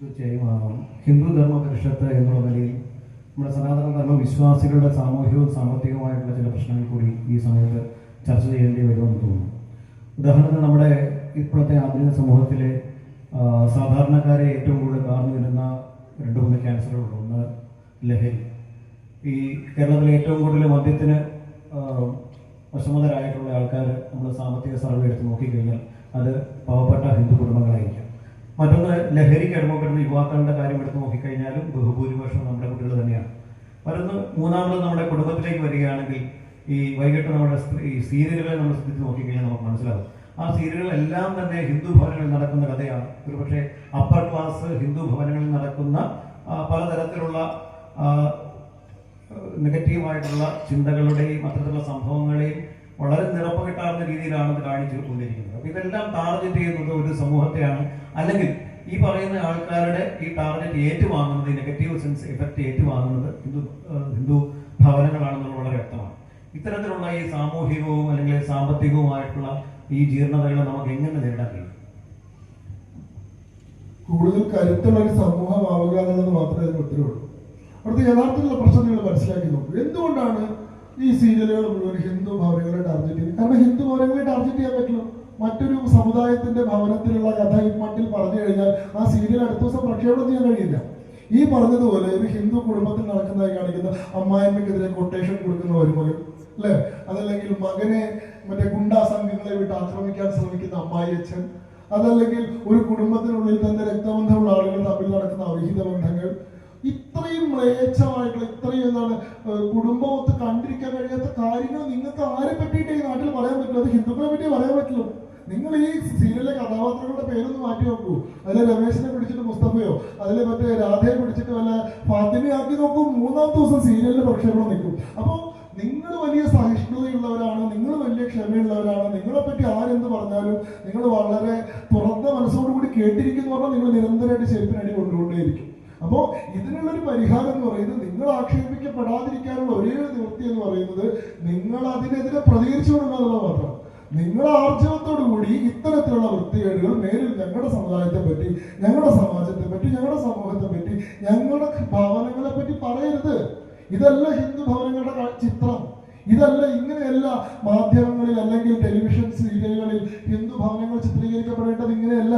തീർച്ചയായും ഹിന്ദു ധർമ്മ പരിഷത്ത് എന്നുള്ള നിലയിൽ നമ്മുടെ സനാതന ധർമ്മ വിശ്വാസികളുടെ സാമൂഹികവും സാമ്പത്തികവുമായിട്ടുള്ള ചില പ്രശ്നങ്ങൾ കൂടി ഈ സമയത്ത് ചർച്ച ചെയ്യേണ്ടി വരുമെന്ന് തോന്നുന്നു. ഉദാഹരണത്തിന് നമ്മുടെ ഇപ്പോഴത്തെ ആധുനിക സമൂഹത്തിലെ സാധാരണക്കാരെ ഏറ്റവും കൂടുതൽ കാർന്നു വരുന്ന രണ്ട് മൂന്ന് ക്യാൻസറുകളുണ്ട്. ഒന്ന് ലഹരി. ഈ കേരളത്തിലെ ഏറ്റവും കൂടുതൽ മദ്യത്തിന് വിഷമതരായിട്ടുള്ള ആൾക്കാർ നമ്മൾ സാമ്പത്തിക സർവേ എടുത്ത് നോക്കിക്കഴിഞ്ഞാൽ അത് പാവപ്പെട്ട ഹിന്ദു കുടുംബങ്ങളായിരിക്കാം. മറ്റൊന്ന് ലഹരിക്ക് അടിമപ്പെടുന്ന യുവാക്കളുടെ കാര്യം എടുത്ത് നോക്കിക്കഴിഞ്ഞാലും ബഹുഭൂരിപക്ഷം നമ്മുടെ കുട്ടികൾ തന്നെയാണ്. മറ്റൊന്ന് മൂന്നാമത് നമ്മുടെ കുടുംബത്തിലേക്ക് വരികയാണെങ്കിൽ ഈ വൈകിട്ട് നമ്മുടെ ഈ സീരിയലുകളെ നമ്മൾ ശ്രദ്ധിച്ച് നോക്കിക്കഴിഞ്ഞാൽ നമുക്ക് മനസ്സിലാവും ആ സീരിയലുകളെല്ലാം തന്നെ ഹിന്ദു ഭവനങ്ങളിൽ നടക്കുന്ന കഥയാണ്. ഒരുപക്ഷെ അപ്പർ ക്ലാസ് ഹിന്ദു ഭവനങ്ങളിൽ നടക്കുന്ന പലതരത്തിലുള്ള നെഗറ്റീവായിട്ടുള്ള ചിന്തകളുടെയും അത്തരത്തിലുള്ള സംഭവങ്ങളെയും വളരെ നിറപ്പകിട്ടാർന്ന രീതിയിലാണ് അത് കാണിച്ചു കൊണ്ടിരിക്കുന്നത് അപ്പൊ ഇതെല്ലാം ടാർഗറ്റ് ചെയ്യുന്നത് ഒരു സമൂഹത്തെയാണ്. അല്ലെങ്കിൽ ഈ പറയുന്ന ആൾക്കാരുടെ ഈ ടാർഗറ്റ് ഏറ്റുവാങ്ങുന്നത് നെഗറ്റീവ് സെൻസ് എഫക്റ്റ് ഏറ്റുവാങ്ങുന്നത് ഹിന്ദു ഹിന്ദു ഭവനങ്ങളാണെന്നുള്ളത് വളരെ വ്യക്തമാണ്. ഇത്തരത്തിലുള്ള ഈ സാമൂഹികവും അല്ലെങ്കിൽ സാമ്പത്തികവുമായിട്ടുള്ള ഈ ജീർണതകളെ നമുക്ക് എങ്ങനെ നേരിടാൻ കഴിയും? കൂടുതൽ കരുത്തുള്ള ഒരു സമൂഹമാവുക എന്നുള്ളത് മാത്രമേ അതിന് ഉത്തരവുള്ളൂ അവിടുത്തെ യഥാർത്ഥത്തിലുള്ള പ്രശ്നം നിങ്ങൾ മനസ്സിലാക്കി നോക്കൂ. എന്തുകൊണ്ടാണ് ഈ സീരിയലുകൾ മുഴുവൻ ഹിന്ദു ഭവനങ്ങളെ ടാർജറ്റ് ചെയ്യും. കാരണം ഹിന്ദു ഭവനങ്ങളെ ടാർജറ്റ് ചെയ്യാൻ പറ്റില്ല. മറ്റൊരു സമുദായത്തിന്റെ ഭവനത്തിലുള്ള കഥ മട്ടിൽ പറഞ്ഞു കഴിഞ്ഞാൽ ആ സീരിയൽ അടുത്ത ദിവസം പ്രക്ഷേപണം ചെയ്യാൻ കഴിയില്ല. ഈ പറഞ്ഞതുപോലെ ഒരു ഹിന്ദു കുടുംബത്തിൽ നടക്കുന്നതായി കാണിക്കുന്ന അമ്മായിമ്മക്കെതിരെ കൊട്ടേഷൻ കൊടുക്കുന്ന ഒരു മകൻ അല്ലെ? അതല്ലെങ്കിൽ മകനെ മറ്റേ ഗുണ്ടാ സംഘങ്ങളെ വിട്ട് ആക്രമിക്കാൻ ശ്രമിക്കുന്ന അമ്മായി അച്ഛൻ അതല്ലെങ്കിൽ ഒരു കുടുംബത്തിനുള്ളിൽ തന്നെ രക്തബന്ധമുള്ള ആളുകൾ തമ്മിൽ നടക്കുന്ന അവിഹിത ബന്ധങ്ങൾ ഇത്രയും മ്ലേച്ഛമായിട്ടുള്ള ഇത്രയും എന്താണ് കുടുംബമൊത്ത് കണ്ടിരിക്കാൻ കഴിയാത്ത കാര്യങ്ങൾ നിങ്ങൾക്ക് ആരെ പറ്റിയിട്ട് ഈ നാട്ടിൽ പറയാൻ പറ്റില്ല? അത് ഹിന്ദുക്കളെ പറ്റി പറയാൻ പറ്റില്ല. നിങ്ങൾ ഈ സീരിയലിലെ കഥാപാത്രങ്ങളുടെ പേരൊന്ന് മാറ്റി നോക്കൂ. അതിലെ രമേശിനെ പിടിച്ചിട്ട് മുസ്തഫയോ അതിലെ മറ്റേ രാധയെ പിടിച്ചിട്ട് വല്ല ഫാത്തിമയാക്കി നോക്കൂ. മൂന്നാം ദിവസം സീരിയലിന്റെ പ്രക്ഷേപണം നിൽക്കും. അപ്പോൾ നിങ്ങൾ വലിയ സഹിഷ്ണുതയുള്ളവരാണ് നിങ്ങൾ വലിയ ക്ഷമയുള്ളവരാണ് നിങ്ങളെ പറ്റി ആരെന്ത് പറഞ്ഞാലും നിങ്ങൾ വളരെ തുറന്ന മനസ്സോടുകൂടി കേട്ടിരിക്കുന്നു പറഞ്ഞാൽ നിങ്ങൾ നിരന്തരമായിട്ട് ചെരുപ്പിനടി കൊണ്ടുകൊണ്ടേയിരിക്കും. അപ്പോൾ ഇതിനുള്ളൊരു പരിഹാരം എന്ന് പറയുന്നത് നിങ്ങൾ ആക്ഷേപിക്കപ്പെടാതിരിക്കാനുള്ള ഒരേ നിവൃത്തി എന്ന് പറയുന്നത് നിങ്ങൾ അതിനെതിരെ പ്രതികരിച്ചു കൊടുക്കുക എന്നുള്ളത് മാത്രമാണ് ആർജവത്തോടു കൂടി ഇത്തരത്തിലുള്ള വൃത്തികേടുകൾ നേരിൽ ഞങ്ങളുടെ സമുദായത്തെ പറ്റി ഞങ്ങളുടെ സമാജത്തെ പറ്റി ഞങ്ങളുടെ സമൂഹത്തെ പറ്റി ഞങ്ങളുടെ ഭവനങ്ങളെ പറ്റി പറയരുത്. ഇതല്ല ഹിന്ദു ഭവനങ്ങളുടെ ചിത്രം. ഇതല്ല ഇങ്ങനെയല്ല മാധ്യമങ്ങളിൽ അല്ലെങ്കിൽ ടെലിവിഷൻ സീരിയലുകളിൽ ഹിന്ദു ഭവനങ്ങൾ ചിത്രീകരിക്കപ്പെടേണ്ടത് ഇങ്ങനെയല്ല.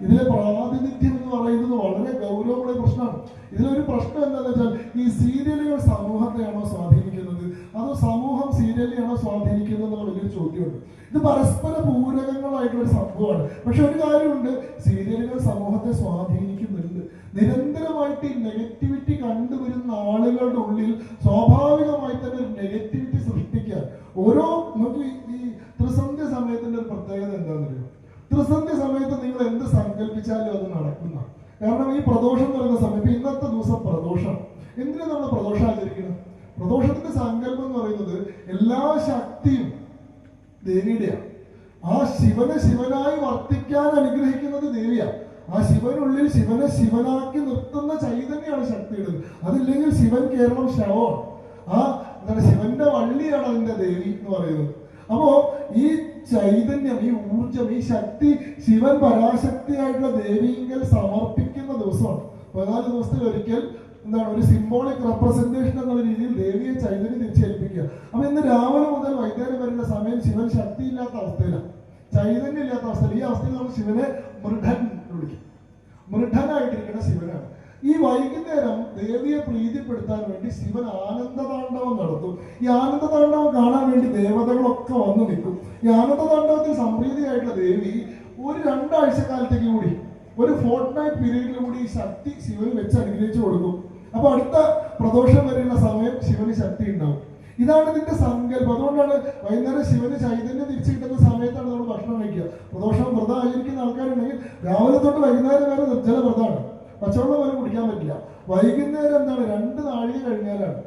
ഇതിലെ പ്രാതിനിധ്യം പറയുന്നത് വളരെ ഗൗരവമുള്ള പ്രശ്നമാണ്. ഇതിലൊരു പ്രശ്നം എന്താണെന്ന് വെച്ചാൽ ഈ സീരിയലുകൾ സമൂഹത്തെയാണോ സ്വാധീനിക്കുന്നത്? അതോ സമൂഹം സീരിയലിനെയാണോ സ്വാധീനിക്കുന്നത് എന്നുള്ള വലിയൊരു ചോദ്യമുണ്ട്. ഇത് പരസ്പര പൂരകങ്ങളായിട്ടുള്ള ഒരു സംഭവമാണ്. പക്ഷെ ഒരു കാര്യമുണ്ട്. സീരിയലുകൾ സമൂഹത്തെ സ്വാധീനിക്കുന്നുണ്ട്. നിരന്തരമായിട്ട് ഈ നെഗറ്റിവിറ്റി കണ്ടുവരുന്ന ആളുകളുടെ ഉള്ളിൽ സ്വാഭാവികമായി തന്നെ ഒരു നെഗറ്റിവിറ്റി സൃഷ്ടിക്കാൻ ഓരോ നമുക്ക് ഈ- ത്രിസന്ധ്യ സമയത്തിന്റെ ഒരു പ്രത്യേകത എന്താണെന്നറിയോ? ത്രിസന്ധ്യ സമയത്ത് നിങ്ങൾ എന്ത് സങ്കല്പിച്ചാലും അത് നടക്കുന്ന കാരണം ഈ പ്രദോഷം എന്ന് പറയുന്ന സമയത്ത് ഇന്നത്തെ ദിവസം പ്രദോഷം. എന്തിനാണ് നമ്മൾ പ്രദോഷം ആചരിക്കുന്നത് പ്രദോഷത്തിന്റെ സങ്കല്പം എന്ന് പറയുന്നത് എല്ലാ ശക്തിയും ദേവിയുടെയാണ് ആ ശിവനെ ശിവനായി വർത്തിക്കാൻ അനുഗ്രഹിക്കുന്നത് ദേവിയാണ് ആ ശിവനുള്ളിൽ ശിവനെ ശിവനാക്കി നിർത്തുന്ന ചൈതന്യമാണ് ശക്തിയുടെ അതില്ലെങ്കിൽ ശിവൻ കേരളം ശവമാണ് ആ എന്താണ് ശിവന്റെ വള്ളിയാണ് അതിന്റെ ദേവി എന്ന് പറയുന്നത്. അപ്പോ ഈ ചൈതന്യം ഈ ഊർജം ഈ ശക്തി ശിവൻ പരാശക്തിയായിട്ടുള്ള ദേവിയെങ്കിൽ സമർപ്പിക്കുന്ന ദിവസമാണ്. പതിനാല് ദിവസത്തിൽ ഒരിക്കൽ എന്താണ് ഒരു സിംബോളിക് റെപ്രസെന്റേഷൻ എന്നുള്ള രീതിയിൽ ദേവിയെ ചൈതന്യം തിരിച്ചേൽപ്പിക്കുക. അപ്പൊ ഇന്ന് രാവിലെ മുതൽ വൈകുന്നേരം വരുന്ന സമയം ശിവൻ ശക്തിയില്ലാത്ത അവസ്ഥയിലാണ്. ചൈതന്യം ഇല്ലാത്ത അവസ്ഥയിൽ ഈ അവസ്ഥയിൽ നമ്മൾ ശിവനെ മൃഢൻ വിളിക്കും. മൃഢനായിട്ടിരിക്കുന്ന ശിവനാണ്. ഈ വൈകുന്നേരം ദേവിയെ പ്രീതിപ്പെടുത്താൻ വേണ്ടി ശിവൻ ആനന്ദതാണ്ഡവം നടത്തും. ഈ ആനന്ദതാണ്ഡവം കാണാൻ വേണ്ടി ദേവതകളൊക്കെ വന്നു നിൽക്കും. ഈ ആനന്ദതാണ്ഡവത്തിൽ സംപ്രീതിയായിട്ടുള്ള ദേവി ഒരു രണ്ടാഴ്ച കാലത്തേക്ക് കൂടി ഒരു ഫോർട്ട് നൈറ്റ് പീരീഡിൽ കൂടി ഈ ശക്തി ശിവന് വെച്ച് അനുഗ്രഹിച്ചു കൊടുക്കും. അപ്പൊ അടുത്ത പ്രദോഷം വരെയുള്ള സമയം ശിവന് ശക്തി ഉണ്ടാവും. ഇതാണ് ഇതിന്റെ സങ്കല്പം. അതുകൊണ്ടാണ് വൈകുന്നേരം ശിവന് ചൈതന്യം തിരിച്ചു കിട്ടുന്ന സമയത്താണ് നമ്മൾ ഭക്ഷണം കഴിക്കുക. പ്രദോഷം വ്രതം ആചരിക്കുന്ന ആൾക്കാരുണ്ടെങ്കിൽ രാവിലെ തൊട്ട് വൈകുന്നേരം വരെ നിർജല വ്രതമാണ്. പച്ചവെള്ളം പോലും കുടിക്കാൻ പറ്റില്ല. വൈകുന്നേരം എന്താണ്? രണ്ട് നാഴിക കഴിഞ്ഞാലാണ്.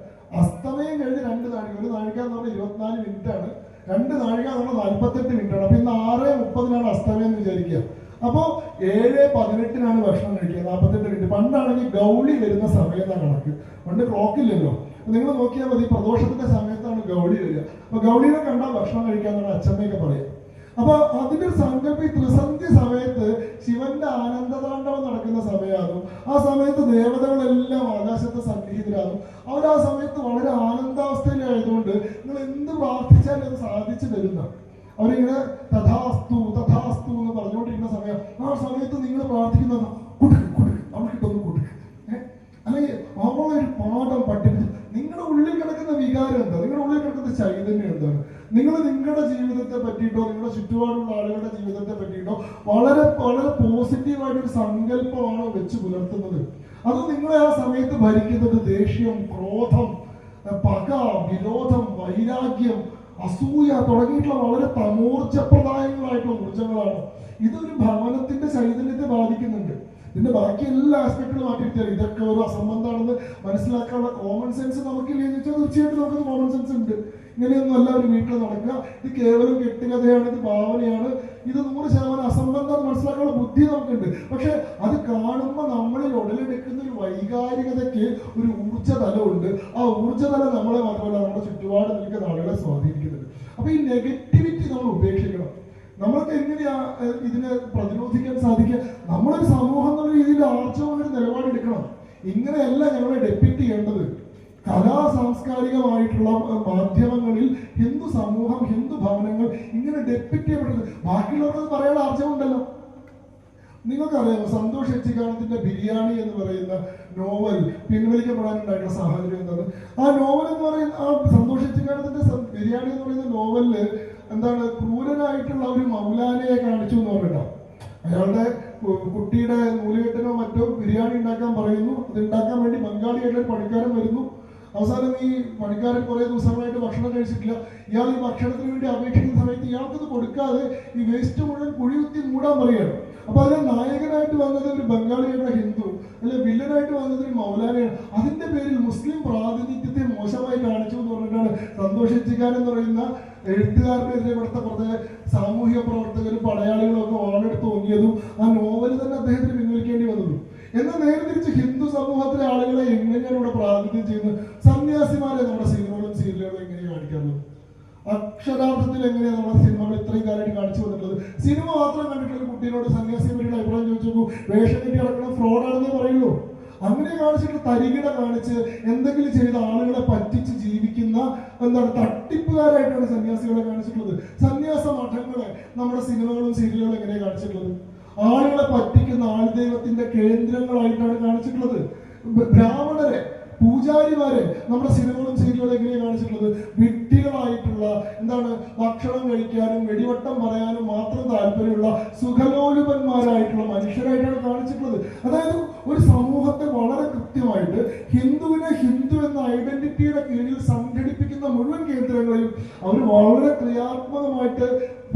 അസ്തമയം കഴിഞ്ഞ് രണ്ട് നാഴിക ഒരു നാഴിക എന്ന് പറഞ്ഞാൽ ഇരുപത്തിനാല് മിനിറ്റ് ആണ്. രണ്ട് നാഴിക എന്ന് പറഞ്ഞാൽ നാൽപ്പത്തെട്ട് മിനിറ്റ് ആണ്. അപ്പൊ ഇന്ന് ആറ് മുപ്പതിനാണ് അസ്തമയം എന്ന് വിചാരിക്കുക. അപ്പോ ഏഴ് പതിനെട്ടിനാണ് ഭക്ഷണം കഴിക്കുക നാൽപ്പത്തെട്ട് മിനിറ്റ് പണ്ടാണെങ്കിൽ ഗൗളി വരുന്ന സമയത്താണ് കണക്ക്. പണ്ട് ക്ലോക്ക് ഇല്ലല്ലോ. നിങ്ങൾ നോക്കിയാൽ മതി പ്രദോഷത്തിന്റെ സമയത്താണ് ഗൗളി വരിക. അപ്പൊ ഗൗളിനെ കണ്ടാൽ ഭക്ഷണം കഴിക്കാന്നാണ് അച്ഛമ്മയൊക്കെ പറയുക അപ്പൊ അതിന്റെ സങ്കല്പി ത്രിസന്ധി സമയത്ത് ശിവന്റെ ആനന്ദതാണ്ഡവം നടക്കുന്ന സമയമാകും. ആ സമയത്ത് ദേവതകളെല്ലാം ആകാശത്ത് സന്നിഹിതരാകും. അവർ ആ സമയത്ത് വളരെ ആനന്ദാവസ്ഥയിലായതുകൊണ്ട് നിങ്ങൾ എന്ത് പ്രാർത്ഥിച്ചാലും അത് സാധിച്ചു തരുന്ന. അവരിങ്ങനെ തഥാസ്തു സമയം ആ സമയത്ത് നിങ്ങൾ പ്രാർത്ഥിക്കുന്നത് കൊടുക്ക് കൊടുക്ക് അവർക്കിട്ടൊന്ന് കൊടുക്ക് ഏ? അല്ലെങ്കിൽ അവളൊരു പാഠം പഠിപ്പിച്ചു നിങ്ങളുടെ ഉള്ളിൽ കിടക്കുന്ന വികാരം എന്താ? നിങ്ങളുടെ ഉള്ളിൽ കിടക്കുന്ന ചൈതന്യം എന്താണ് നിങ്ങൾ നിങ്ങളുടെ ജീവിതത്തെ പറ്റിയിട്ടോ നിങ്ങളുടെ ചുറ്റുപാടുള്ള ആളുകളുടെ ജീവിതത്തെ പറ്റിയിട്ടോ വളരെ വളരെ പോസിറ്റീവായിട്ടൊരു സങ്കല്പമാണോ വെച്ച് പുലർത്തുന്നത്? അത് നിങ്ങളെ ആ സമയത്ത് ഭരിക്കുന്നത് ദേഷ്യം ക്രോധം പക വിരോധം വൈരാഗ്യം അസൂയ തുടങ്ങിയിട്ടുള്ള വളരെ തമോർജപ്രദായങ്ങളായിട്ടുള്ള ഊർജങ്ങളാണ് ഇതൊരു ഭവനത്തിന്റെ ചൈതന്യത്തെ ബാധിക്കുന്നുണ്ട്. ഇതിന്റെ ബാക്കി എല്ലാ ആസ്പെക്ടുകളും മാറ്റിയിരുത്തിയാൽ ഇതൊക്കെ ഒരു അസംബന്ധമാണെന്ന് മനസ്സിലാക്കാനുള്ള കോമൺ സെൻസ് നമുക്കില്ലെന്ന് വെച്ചാൽ തീർച്ചയായിട്ടും നമുക്ക് കോമൺ സെൻസ് ഉണ്ട്. ഇങ്ങനെയൊന്നും അല്ല ഒരു വീട്ടിൽ നടക്കുക. ഇത് കേവലം കെട്ടുകഥയാണ് ഇത് ഭാവനയാണ് ഇത് നൂറ് ശതമാനം അസംബന്ധം മനസ്സിലാക്കാനുള്ള ബുദ്ധി നമുക്കുണ്ട്. പക്ഷെ അത് കാണുമ്പോൾ നമ്മളിൽ ഉടലെടുക്കുന്ന ഒരു വൈകാരികതയ്ക്ക് ഒരു ഊർജതലമുണ്ട്. ആ ഊർജതലം നമ്മളെ മാത്രമല്ല നമ്മുടെ ചുറ്റുപാട് നിൽക്കുന്ന ആളുകളെ സ്വാധീനിക്കുന്നുണ്ട്. അപ്പൊ ഈ നെഗറ്റിവിറ്റി നമ്മൾ ഉപേക്ഷിക്കണം. നമ്മൾക്ക് എങ്ങനെയാ ഇതിനെ പ്രതിരോധിക്കാൻ സാധിക്കുക? നമ്മളൊരു സമൂഹം എന്നുള്ള രീതിയിൽ ആർജവമായ നിലപാടെടുക്കണം ഇങ്ങനെയല്ല ഞങ്ങളെ ഡെപ്യൂട്ട് ചെയ്യേണ്ടത്. കലാ സാംസ്കാരികമായിട്ടുള്ള മാധ്യമങ്ങളിൽ ഹിന്ദു സമൂഹം ഹിന്ദു ഭവനങ്ങൾ ഇങ്ങനെ ഡെപ്യൂട്ട് ചെയ്യപ്പെട്ടത്. ബാക്കിയുള്ളവർക്ക് പറയാനുള്ള ആർജവം ഉണ്ടല്ലോ നിങ്ങൾക്കറിയാമോ സന്തോഷ് എച്ചിക്കാണത്തിന്റെ ബിരിയാണി എന്ന് പറയുന്ന നോവൽ പിൻവലിക്കപ്പെടാനുണ്ടായിട്ടുള്ള സാഹചര്യം എന്താണ്? ആ നോവൽ എന്ന് പറയുന്ന ആ സന്തോഷ് എച്ചിക്കാണത്തിന്റെ ബിരിയാണി എന്ന് പറയുന്ന നോവലിൽ എന്താണ് ക്രൂരനായിട്ടുള്ള ഒരു മൗലാനയെ കാണിച്ചു എന്ന് പറഞ്ഞിട്ടോ അയാളുടെ കുട്ടിയുടെ നൂലുകെട്ടിനോ മറ്റോ ബിരിയാണി ഉണ്ടാക്കാൻ പറയുന്നു. അത് ഉണ്ടാക്കാൻ വേണ്ടി ബംഗാളിയായിട്ടുള്ള ഒരു പണിക്കാരൻ വരുന്നു. അവസാനം ഈ പണിക്കാരൻ കുറേ ദിവസങ്ങളായിട്ട് ഭക്ഷണം കഴിച്ചിട്ടില്ല. ഇയാൾ ഈ ഭക്ഷണത്തിന് വേണ്ടി അപേക്ഷിക്കുന്ന സമയത്ത് ഇയാൾക്കത് കൊടുക്കാതെ ഈ വേസ്റ്റ് മുഴുവൻ കുഴിയുത്തി മൂടാൻ പറയുകയാണ്. അപ്പൊ അതിന് നായകനായിട്ട് വന്നത് ഒരു ബംഗാളിയുടെ ഹിന്ദു? അല്ലെ വില്ലനായിട്ട് വന്നത് ഒരു മൗലാനയാണ് അതിന്റെ പേരിൽ മുസ്ലിം പ്രാതിനിധ്യത്തെ മോശമായി കാണിച്ചു എന്ന് പറഞ്ഞിട്ടാണ് സന്തോഷിച്ചിക്കാൻ എന്ന് പറയുന്ന എഴുത്തുകാരനെതിരെ ഇവിടുത്തെ കുറച്ച് സാമൂഹിക പ്രവർത്തകരും പടയാളികളും ഒക്കെ വാളെടുത്ത് ഓങ്ങിയതും ആ നോവൽ തന്നെ അദ്ദേഹത്തിന് പിൻവലിക്കേണ്ടി വന്നതും. എന്നാൽ നേരെ തിരിച്ച് ഹിന്ദു സമൂഹത്തിലെ ആളുകളെ എങ്ങനെയാണ് ഇവിടെ പ്രാതിനിധ്യം ചെയ്യുന്നത്? സന്യാസിമാരെ നമ്മുടെ സിനിമകളും സീരിയലുകളും എങ്ങനെയാണ് കാണിക്കുന്നത് അക്ഷരാർത്ഥത്തിൽ എങ്ങനെയാണ് നമ്മുടെ സിനിമകൾ ഇത്രയും കാലമായിട്ട് കാണിച്ചു വന്നിട്ടുള്ളത്? സിനിമ മാത്രം കണ്ടിട്ടുള്ള ഒരു കുട്ടീനോട് സന്യാസിയെ പറ്റിയുള്ള അഭിപ്രായം ചോദിച്ചു വേഷം കെട്ടി നടക്കണം ഫ്രോഡാണെന്നേ പറയുള്ളൂ. അങ്ങനെ കാണിച്ചിട്ട് തരികിട കാണിച്ച് എന്തെങ്കിലും ചെയ്ത ആളുകളെ പറ്റിച്ച് ജീവിക്കുന്ന എന്താണ് തട്ടിപ്പുകാരായിട്ടാണ് സന്യാസികളെ കാണിച്ചിട്ടുള്ളത്. സന്യാസ മഠങ്ങളെ നമ്മുടെ സിനിമകളും സീരിയലുകളും എങ്ങനെ കാണിച്ചിട്ടുള്ളത്? ആളുകളെ പറ്റിക്കുന്ന ആൾ ആൾദൈവത്തിന്റെ കേന്ദ്രങ്ങളായിട്ടാണ് കാണിച്ചിട്ടുള്ളത്. ബ്രാഹ്മണരെ പൂജാരിമാരെ നമ്മുടെ സിനിമകളും സീരിയലുകളും എങ്ങനെയാണ് കാണിച്ചിട്ടുള്ളത്? വിട്ടികളായിട്ടുള്ള എന്താണ് ഭക്ഷണം കഴിക്കാനും വെടിവട്ടം പറയാനും മാത്രം താല്പര്യമുള്ള സുഖലോലുപന്മാരായിട്ടുള്ള മനുഷ്യരായിട്ടാണ് കാണിച്ചിട്ടുള്ളത്. അതായത് ഒരു സമൂഹത്തെ വളരെ കൃത്യമായിട്ട് ഹിന്ദുവിനെ ഹിന്ദു എന്ന ഐഡന്റിറ്റിയുടെ കീഴിൽ സംഘടിപ്പിക്കുന്ന മുഴുവൻ കേന്ദ്രങ്ങളെയും അവർ വളരെ ക്രിയാത്മകമായിട്ട്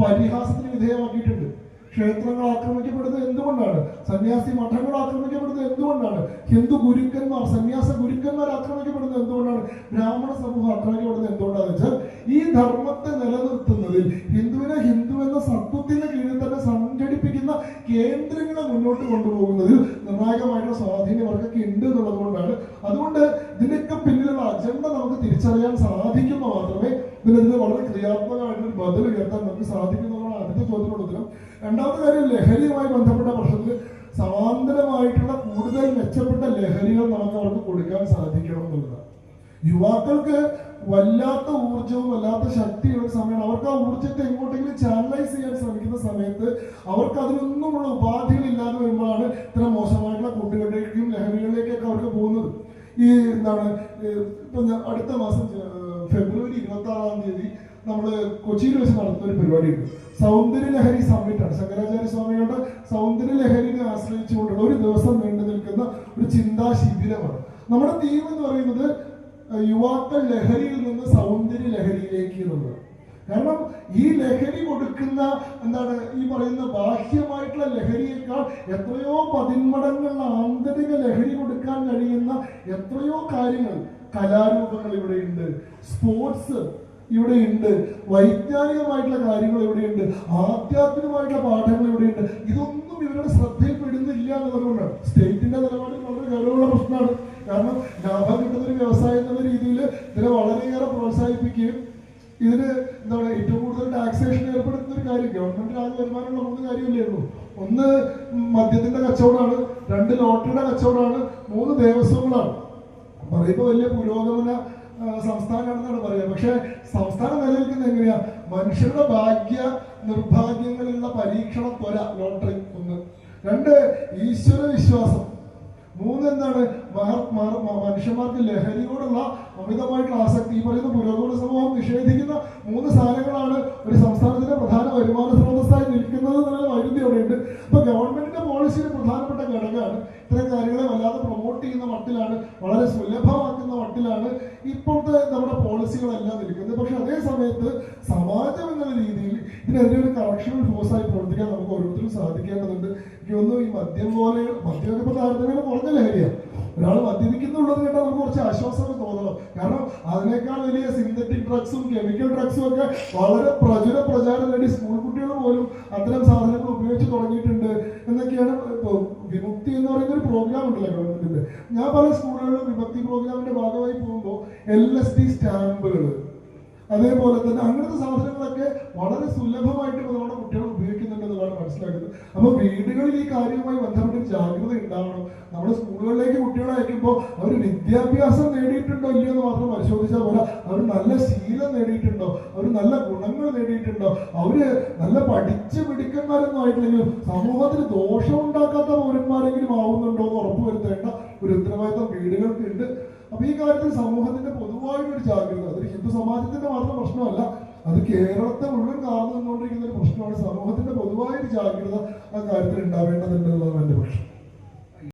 പരിഹാസത്തിന് വിധേയമാക്കിയിട്ടുണ്ട്. ക്ഷേത്രങ്ങൾ ആക്രമിക്കപ്പെടുന്നത് എന്തുകൊണ്ടാണ്? സന്യാസി മഠങ്ങൾ ആക്രമിക്കപ്പെടുന്നത് എന്തുകൊണ്ടാണ്? ഹിന്ദു ഗുരുക്കന്മാർ സന്യാസ ഗുരുക്കന്മാർ ആക്രമിക്കപ്പെടുന്നത് എന്തുകൊണ്ടാണ്? ബ്രാഹ്മണ സമൂഹം ആക്രമിക്കപ്പെടുന്നത് എന്തുകൊണ്ടാണെന്ന് വെച്ചാൽ ഈ ധർമ്മത്തെ നിലനിർത്തുന്നതിൽ ഹിന്ദുവിനെ ഹിന്ദു എന്ന സത്വത്തിന്റെ കീഴിൽ തന്നെ സംഘടിപ്പിക്കുന്ന കേന്ദ്രങ്ങളെ മുന്നോട്ട് കൊണ്ടുപോകുന്നതിൽ നിർണായകമായിട്ടുള്ള സ്വാധീനം അവർക്കൊക്കെ ഉണ്ട് എന്നുള്ളതുകൊണ്ടാണ് അതുകൊണ്ട് ഇതിനൊക്കെ പിന്നിലുള്ള അജണ്ട നമുക്ക് തിരിച്ചറിയാൻ സാധിക്കുമ്പോൾ മാത്രമേ ഇതിനെതിരെ വളരെ ക്രിയാത്മകമായിട്ടൊരു ബദൽ ഉയർത്താൻ നമുക്ക് സാധിക്കുന്നതാണ് അടുത്ത ചോദ്യത്തിനുള്ള ഉത്തരം. രണ്ടാമത്തെ കാര്യം ലഹരിയുമായി ബന്ധപ്പെട്ട പ്രശ്നത്തിൽ സമാന്തരമായിട്ടുള്ള കൂടുതൽ മെച്ചപ്പെട്ട ലഹരികൾ നമുക്ക് അവർക്ക് കൊടുക്കാൻ സാധിക്കണം എന്നുള്ളതാണ്. യുവാക്കൾക്ക് വല്ലാത്ത ഊർജവും വല്ലാത്ത ശക്തിയുള്ള സമയമാണ്. അവർക്ക് ആ ഊർജത്തെ എങ്ങോട്ടെങ്കിലും ചാനലൈസ് ചെയ്യാൻ ശ്രമിക്കുന്ന സമയത്ത് അവർക്ക് അതിനൊന്നുമുള്ള ഉപാധികൾ ഇല്ലാതെ വരുമ്പോഴാണ് ഇത്ര മോശമായിട്ടുള്ള കൂട്ടുകെട്ടിലേക്കും ലഹരികളിലേക്കൊക്കെ അവർക്ക് പോകുന്നത്. ഈ എന്താണ് ഇപ്പൊ അടുത്ത മാസം ഫെബ്രുവരി ഇരുപത്തി ആറാം തീയതി നമ്മൾ കൊച്ചിയിൽ വെച്ച് നടത്തുന്ന ഒരു പരിപാടിയുണ്ട്. സൗന്ദര്യ ലഹരി ചിന്താ നമ്മുടെ തീം എന്ന് പറയുന്നത് യുവാക്കൾ ലഹരിയിൽ നിന്ന് സൗന്ദര്യ ലഹരിയിലേക്ക് എന്നുള്ളത് കാരണം ഈ ലഹരി കൊടുക്കുന്ന എന്താണ് ഈ പറയുന്ന ബാഹ്യമായിട്ടുള്ള ലഹരിയേക്കാൾ എത്രയോ പതിന്മടങ്ങുള്ള ആന്തരിക ലഹരി കൊടുക്കാൻ കഴിയുന്ന എത്രയോ കാര്യങ്ങൾ കലാരൂപങ്ങൾ ഇവിടെയുണ്ട് സ്പോർട്സ് ഇവിടെയുണ്ട് വൈജ്ഞാനികമായിട്ടുള്ള കാര്യങ്ങൾ ഇവിടെയുണ്ട് ആധ്യാത്മികമായിട്ടുള്ള പാഠങ്ങൾ ഇവിടെയുണ്ട് ഇതൊന്നും ഇവരുടെ ശ്രദ്ധയിൽപ്പെടുന്നില്ല എന്നുള്ളതുകൊണ്ടാണ്. സ്റ്റേറ്റിന്റെ നിലപാടിൽ വളരെ ഗൗരവമുള്ള പ്രശ്നമാണ്. കാരണം ലാഭം കിട്ടുന്ന ഒരു വ്യവസായം എന്ന രീതിയിൽ ഇതിനെ വളരെയേറെ പ്രോത്സാഹിപ്പിക്കുകയും ഇതിന് എന്താണ് ഏറ്റവും കൂടുതൽ ടാക്സേഷൻ ഏർപ്പെടുത്തുന്ന ഒരു കാര്യം ഗവൺമെന്റിന് ആകെ വരുമാനമുള്ള മൂന്ന് കാര്യമല്ലേ ഉള്ളൂ ഒന്ന് മദ്യത്തിന്റെ കച്ചവടമാണ്. രണ്ട് ലോട്ടറിയുടെ കച്ചവടമാണ്. മൂന്ന് ദേവസ്വങ്ങളാണ്. പറയുമ്പോൾ വലിയ പുരോഗമന സംസ്ഥാനമാണെന്നാണ് പറയുക. പക്ഷെ സംസ്ഥാനം നിലനിൽക്കുന്നത് എങ്ങനെയാ? മനുഷ്യരുടെ ഭാഗ്യ നിർഭാഗ്യങ്ങളിലുള്ള പരീക്ഷണം ത്വര ലോട്ടറി ഒന്ന്. രണ്ട് ഈശ്വര വിശ്വാസം. മൂന്ന് എന്താണ് മനുഷ്യന്മാർക്ക് ലഹരിയോടുള്ള അമിതമായിട്ടുള്ള ആസക്തി. ഈ പറയുന്ന പുരോഗമന സമൂഹം നിഷേധിക്കുന്ന മൂന്ന് സാധനങ്ങളാണ് ഒരു സംസ്ഥാനത്തിന്റെ പ്രധാന വരുമാന സ്രോതസ്സായി നിൽക്കുന്നത് എന്നുള്ള വൈരുദ്ധ്യം അവിടെയുണ്ട് അപ്പൊ ഗവൺമെന്റിന്റെ പോളിസിയുടെ പ്രധാനപ്പെട്ട ഘടകമാണ് ഇത്തരം കാര്യങ്ങളെ വല്ലാതെ പ്രൊമോട്ട് ചെയ്യുന്ന മട്ടിലാണ് വളരെ സുലഭമാക്കുന്ന മട്ടിലാണ് ഇപ്പോഴത്തെ നമ്മുടെ പോളിസികളെല്ലാം നിൽക്കുന്നത്. പക്ഷെ അതേ സമയത്ത് സമാജം എന്നുള്ള രീതിയിൽ ഇതിനെതിരെ ഒരു കറക്ഷണൽ ഫോഴ്സായി പ്രവർത്തിക്കാൻ നമുക്ക് ഓരോരുത്തരും സാധിക്കേണ്ടതുണ്ട്. എനിക്ക് തോന്നുന്നു ഈ മദ്യം പോലെ മദ്യമൊക്കെ ഇപ്പൊ താരതമ്യം കുറഞ്ഞ ലഹരിയാണ് ഒരാൾ മദ്യപിക്കുന്നുള്ളത് കേട്ടാൽ നമുക്ക് കുറച്ച് ആശ്വാസം തോന്നണം. കാരണം അതിനേക്കാൾ വലിയ സിന്തറ്റിക് ഡ്രഗ്സും കെമിക്കൽ ഡ്രഗ്സും ഒക്കെ വളരെ പ്രചുര പ്രചാരം നേടി സ്കൂൾ കുട്ടികൾ പോലും അത്തരം സാധനങ്ങൾ ഉപയോഗിച്ച് തുടങ്ങിയിട്ടുണ്ട്. എന്നൊക്കെയാണ് ഇപ്പൊ വിമുക്തി എന്ന് പറയുന്ന ഒരു പ്രോഗ്രാം ഉണ്ടല്ലോ ഗവൺമെന്റിന്റെ ഞാൻ പല സ്കൂളുകളിലും വിമുക്തി പ്രോഗ്രാമിന്റെ ഭാഗമായി പോകുമ്പോൾ എൽ എസ് ഡി സ്റ്റാമ്പുകൾ അതേപോലെ തന്നെ അങ്ങനത്തെ സാധനങ്ങളൊക്കെ വളരെ സുലഭമായിട്ട് നമ്മുടെ കുട്ടികൾ ഉപയോഗിക്കുന്നുണ്ടെന്നുള്ളതാണ് മനസ്സിലാക്കുന്നത്. അപ്പൊ വീടുകളിൽ ഈ കാര്യവുമായി ബന്ധപ്പെട്ട് ജാഗ്രത ഉണ്ടാവണം. നമ്മുടെ സ്കൂളുകളിലേക്ക് കുട്ടികളെ അയക്കുമ്പോൾ അവർ വിദ്യാഭ്യാസം നേടിയിട്ടുണ്ടോ ഇല്ലയോ എന്ന് മാത്രം പരിശോധിച്ചാൽ പോരാ. അവർ നല്ല ശീലം നേടിയിട്ടുണ്ടോ? അവർ നല്ല ഗുണങ്ങൾ നേടിയിട്ടുണ്ടോ? അവർ നല്ല പഠിച്ച് മിടുക്കന്മാരൊന്നും ആയിട്ടില്ലെങ്കിലും സമൂഹത്തിന് ദോഷം ഉണ്ടാക്കാത്ത പൗരന്മാരെങ്കിലും ആവുന്നുണ്ടോ എന്ന് ഉറപ്പുവരുത്തേണ്ട ഒരു ഉത്തരവാദിത്തം വീടുകൾക്കുണ്ട്. അപ്പൊ ഈ കാര്യത്തിൽ സമൂഹത്തിന്റെ പൊതുവായിട്ടൊരു ജാഗ്രത. അതൊരു ഹിന്ദു സമാജത്തിന്റെ മാത്രം പ്രശ്നമല്ല അത് കേരളത്തെ മുഴുവൻ കാർന്നു നിന്നുകൊണ്ടിരിക്കുന്ന ഒരു പ്രശ്നമാണ്. സമൂഹത്തിന്റെ പൊതുവായൊരു ജാഗ്രത ആ കാര്യത്തിൽ ഉണ്ടാവേണ്ടതുണ്ടെന്നുള്ളതാണ് എന്റെ പക്ഷം